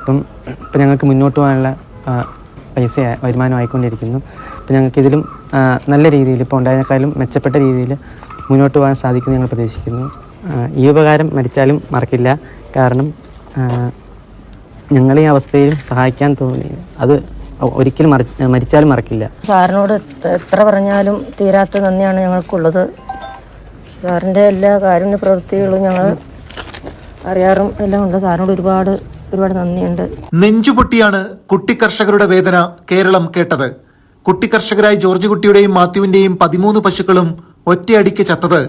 അപ്പം ഇപ്പം ഞങ്ങൾക്ക് മുന്നോട്ട് പോകാനുള്ള പൈസ വരുമാനം ആയിക്കൊണ്ടിരിക്കുന്നു. അപ്പം ഞങ്ങൾക്കിതിലും നല്ല രീതിയിൽ ഇപ്പോൾ ഉണ്ടായതിനേക്കാളും മെച്ചപ്പെട്ട രീതിയിൽ മുന്നോട്ട് പോകാൻ സാധിക്കുമെന്ന് ഞങ്ങൾ പ്രതീക്ഷിക്കുന്നു. ഈ ഉപകാരം മരിച്ചാലും മറക്കില്ല. കാരണം ഞങ്ങളെ ഈ അവസ്ഥയിൽ സഹായിക്കാൻ തോന്നി അത് ഒരിക്കലും മരിച്ചാലും മറക്കില്ല. സാറിനോട് എത്ര പറഞ്ഞാലും തീരാത്ത നന്ദിയാണ് ഞങ്ങൾക്കുള്ളത്. സാറിന്റെ എല്ലാ കാരുണ്യ പ്രവൃത്തികളും ഞങ്ങൾ അറിയാറും എല്ലാം ഉണ്ട്. സാറിനോട് ഒരുപാട് ഒരുപാട് നന്ദിയുണ്ട്. നെഞ്ചുപൊട്ടിയാണ് കുട്ടിക്കർഷകരുടെ വേദന കേരളം കേട്ടത്. കുട്ടിക്കർഷകരായ ജോർജ് കുട്ടിയുടെയും മാത്യുവിന്റെയും പതിമൂന്ന് പശുക്കളും ഒറ്റയടിക്ക് ചത്തത്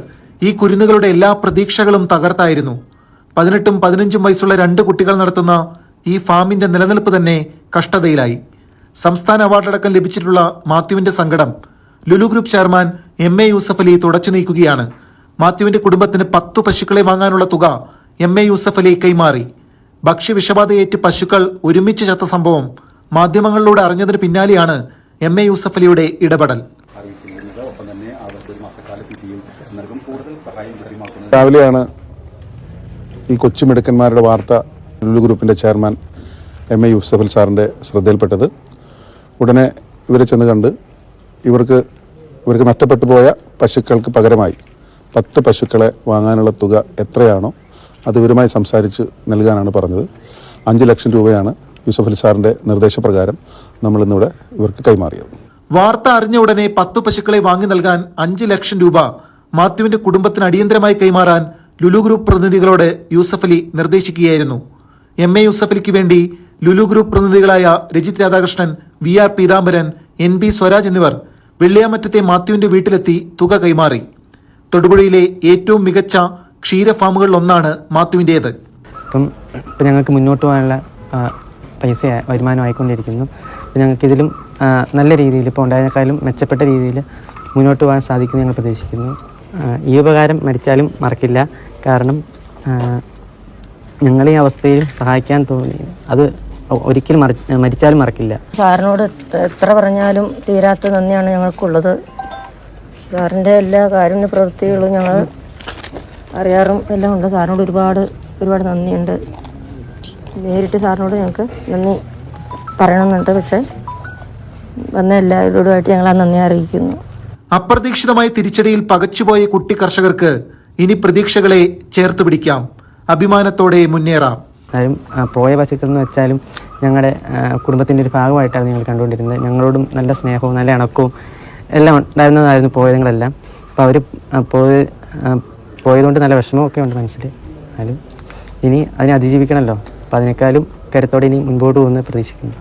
ഈ കുരുന്നുകളുടെ എല്ലാ പ്രതീക്ഷകളും തകർത്തായിരുന്നു. പതിനെട്ടും പതിനഞ്ചും വയസ്സുള്ള രണ്ട് കുട്ടികൾ നടത്തുന്ന ഈ ഫാമിന്റെ നിലനിൽപ്പ് തന്നെ കഷ്ടതയിലായി. സംസ്ഥാന അവാർഡടക്കം ലഭിച്ചിട്ടുള്ള മാത്യുവിന്റെ സങ്കടം Lulu group chairman M A Yusuff Ali തുടച്ചു നീക്കുകയാണ്. മാത്യുവിന്റെ കുടുംബത്തിന് പത്തു പശുക്കളെ വാങ്ങാനുള്ള തുക എം എ യൂസഫ് അലി കൈമാറി. ഭക്ഷ്യവിഷബാധയേറ്റ് പശുക്കൾ ഒരുമിച്ച് ചത്ത സംഭവം മാധ്യമങ്ങളിലൂടെ അറിഞ്ഞതിന് പിന്നാലെയാണ് എം എ യൂസഫ് അലിയുടെ ഇടപെടൽ. രാവിലെയാണ് ഈ കൊച്ചുമിടുക്കന്മാരുടെ വാർത്ത ലുലു ഗ്രൂപ്പിന്റെ ചെയർമാൻ എം എ യൂസഫൽ സാറിന്റെ ശ്രദ്ധയിൽപ്പെട്ടത്. ഉടനെ ഇവരെ ചെന്ന് കണ്ട് ഇവർക്ക് ഇവർക്ക് നഷ്ടപ്പെട്ടു പോയ പശുക്കൾക്ക് പകരമായി പത്ത് പശുക്കളെ വാങ്ങാനുള്ള തുക എത്രയാണോ അത് ഇവരുമായി സംസാരിച്ച് നൽകാനാണ് പറഞ്ഞത്. അഞ്ച് ലക്ഷം രൂപയാണ് യൂസഫ് അലി സാറിന്റെ നിർദ്ദേശപ്രകാരം നമ്മൾ ഇന്നിവിടെ ഇവർക്ക് കൈമാറിയത്. വാർത്ത അറിഞ്ഞ ഉടനെ പത്ത് പശുക്കളെ വാങ്ങി നൽകാൻ അഞ്ച് ലക്ഷം രൂപ മാത്യുവിന്റെ കുടുംബത്തിന് അടിയന്തരമായി കൈമാറാൻ ലുലു ഗ്രൂപ്പ് പ്രതിനിധികളോട് യൂസഫ് അലി നിർദ്ദേശിക്കുകയായിരുന്നു. എം എ യൂസഫ് അലിക്ക് വേണ്ടി Lulu group പ്രതിനിധികളായ Rajith Radhakrishnan V R Peethambaran N B Swaraj എന്നിവർ വെള്ളിയാമറ്റത്തെ മാത്യുവിന്റെ വീട്ടിലെത്തി തുക കൈമാറി. തൊടുപുഴയിലെ ഏറ്റവും മികച്ച ക്ഷീര ഫാമുകളിലൊന്നാണ് മാത്യുവിന്റേത്. അപ്പം ഇപ്പം ഞങ്ങൾക്ക് മുന്നോട്ട് പോകാനുള്ള പൈസ വരുമാനമായിക്കൊണ്ടിരിക്കുന്നു അപ്പം ഞങ്ങൾക്ക് ഇതിലും നല്ല രീതിയിൽ ഇപ്പോൾ ഉണ്ടായതിനേക്കാളും മെച്ചപ്പെട്ട രീതിയിൽ മുന്നോട്ട് പോകാൻ സാധിക്കുമെന്ന് ഞങ്ങൾ പ്രതീക്ഷിക്കുന്നു. ഈ ഉപകാരം മരിച്ചാലും മറക്കില്ല. കാരണം ഞങ്ങളെ ഈ അവസ്ഥയിൽ സഹായിക്കാൻ തോന്നി. അത് ഒരിക്കലും മറി മരിച്ചാലും മറക്കില്ല. സാറിനോട് എത്ര- എത്ര പറഞ്ഞാലും തീരാത്ത നന്ദിയാണ് ഞങ്ങൾക്കുള്ളത്. സാറിന്റെ എല്ലാ കാരുണ്യ പ്രവൃത്തികളും ഞങ്ങൾ അറിയാറും എല്ലാം ഉണ്ട്. സാറിനോട് ഒരുപാട് ഒരുപാട് നന്ദിയുണ്ട്. നേരിട്ട് സാറിനോട് ഞങ്ങൾക്ക് നന്ദി പറയണമെന്നുണ്ട്. പക്ഷേ വന്ന എല്ലാവരോടുമായിട്ട് ഞങ്ങൾ ആ നന്ദി അറിയിക്കുന്നു. അപ്രതീക്ഷിതമായ തിരിച്ചടിയിൽ പകച്ചുപോയ കുട്ടി കർഷകർക്ക് ഇനി പ്രതീക്ഷകളെ ചേർത്ത് പിടിക്കാം. അഭിമാനത്തോടെ മുന്നേറാം. എന്നാലും ആ, പോയ പശുക്കൾ എന്ന് വെച്ചാലും ഞങ്ങളുടെ കുടുംബത്തിന്റെ ഒരു ഭാഗമായിട്ടാണ് ഞങ്ങൾ കണ്ടുകൊണ്ടിരുന്നത്. ഞങ്ങളോടും നല്ല സ്നേഹവും നല്ല ഇണക്കവും എല്ലാം ഉണ്ടായിരുന്നതായിരുന്നു പോയതുങ്ങളെല്ലാം. അപ്പോൾ അവർ പോയ പോയതുകൊണ്ട് നല്ല വിഷമമൊക്കെ ഉണ്ട് മനസ്സിൽ. എന്നാലും ഇനി അതിനെ അതിജീവിക്കണമല്ലോ. അപ്പോൾ അതിനേക്കാളും കരുത്തോടെ ഇനി മുൻപോട്ട് പോകുന്ന പ്രതീക്ഷിക്കുന്നു.